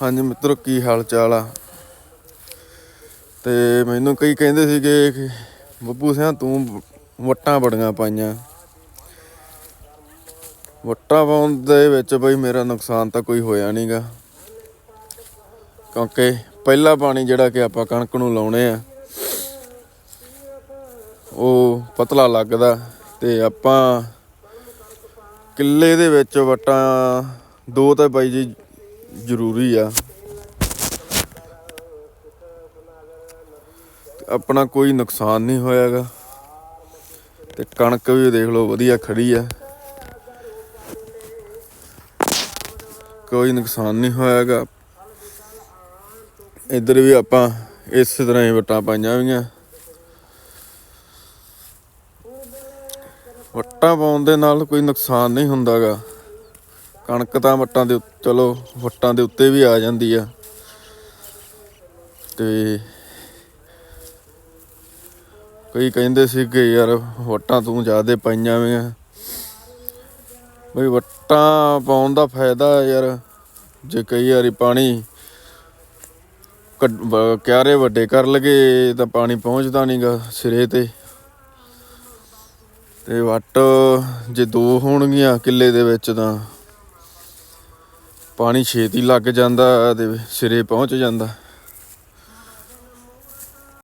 ਹਾਂਜੀ ਮਿੱਤਰੋ, ਕੀ ਹਾਲ ਚਾਲ ਆ? ਤੇ ਮੈਨੂੰ ਕਈ ਕਹਿੰਦੇ ਸੀਗੇ ਬੱਬੂ ਸਿਆ, ਤੂੰ ਵਟਾਂ ਬੜੀਆਂ ਪਾਈਆਂ। ਵਟਾਂ ਪਾਉਣ ਦੇ ਵਿੱਚ ਬਈ ਮੇਰਾ ਨੁਕਸਾਨ ਤਾਂ ਕੋਈ ਹੋਇਆ ਨਹੀਂਗਾ ਕਿਉਂਕਿ ਪਹਿਲਾ ਪਾਣੀ ਜਿਹੜਾ ਕਿ ਆਪਾਂ ਕਣਕ ਨੂੰ ਲਾਉਣੇ ਆ, ਉਹ ਪਤਲਾ ਲੱਗਦਾ ਤੇ ਆਪਾਂ ਕਿੱਲੇ ਦੇ ਵਿੱਚ ਵਟਾਂ ਦੋ ਤਾਂ ਬਾਈ ਜੀ ਜ਼ਰੂਰੀ ਆ। ਆਪਣਾ ਕੋਈ ਨੁਕਸਾਨ ਨਹੀਂ ਹੋਇਆਗਾ। ਤੇ ਕਣਕ ਵੀ ਦੇਖ ਲਓ ਵਧੀਆ ਖੜੀ ਆ। ਕੋਈ ਨੁਕਸਾਨ ਨਹੀਂ ਹੋਇਆਗਾ। ਇੱਧਰ ਵੀ ਆਪਾਂ ਇਸੇ ਤਰ੍ਹਾਂ ਹੀ ਵਟਾਂ ਪਾਈਆਂ ਹੋਈਆਂ। ਵਟਾਂ ਪਾਉਣ ਦੇ ਨਾਲ ਕੋਈ ਨੁਕਸਾਨ ਨਹੀਂ ਹੁੰਦਾਗਾ। ਕਣਕ ਤਾਂ ਵੱਟਾਂ ਦੇ ਉੱਤੇ- ਚਲੋ ਵੱਟਾਂ ਦੇ ਉੱਤੇ ਵੀ ਆ ਜਾਂਦੀ ਆ। ਤੇ ਕਈ ਕਹਿੰਦੇ ਸੀ ਕਿ ਯਾਰ ਵੱਟਾਂ ਤੂੰ ਜ਼ਿਆਦੇ ਪਾਈਆਂ ਵੇ ਬਈ ਵੱਟਾਂ ਪਾਉਣ ਦਾ ਫਾਇਦਾ ਯਾਰ, ਜੇ ਕਈ ਵਾਰੀ ਪਾਣੀ ਕੱਢ- ਵ- ਕਿਆਰੇ ਵੱਡੇ ਕਰ ਲਗੇ ਤਾਂ ਪਾਣੀ ਪਹੁੰਚਦਾ ਨਹੀਂਗਾ ਸਿਰੇ ਤੇ। ਤੇ ਵੱਟ ਜੇ ਦੋ ਹੋਣਗੀਆਂ ਕਿੱਲੇ ਦੇ ਵਿੱਚ ਤਾਂ ਪਾਣੀ ਛੇਤੀ ਲੱਗ ਜਾਂਦਾ ਤੇ ਸਿਰੇ ਪਹੁੰਚ ਜਾਂਦਾ।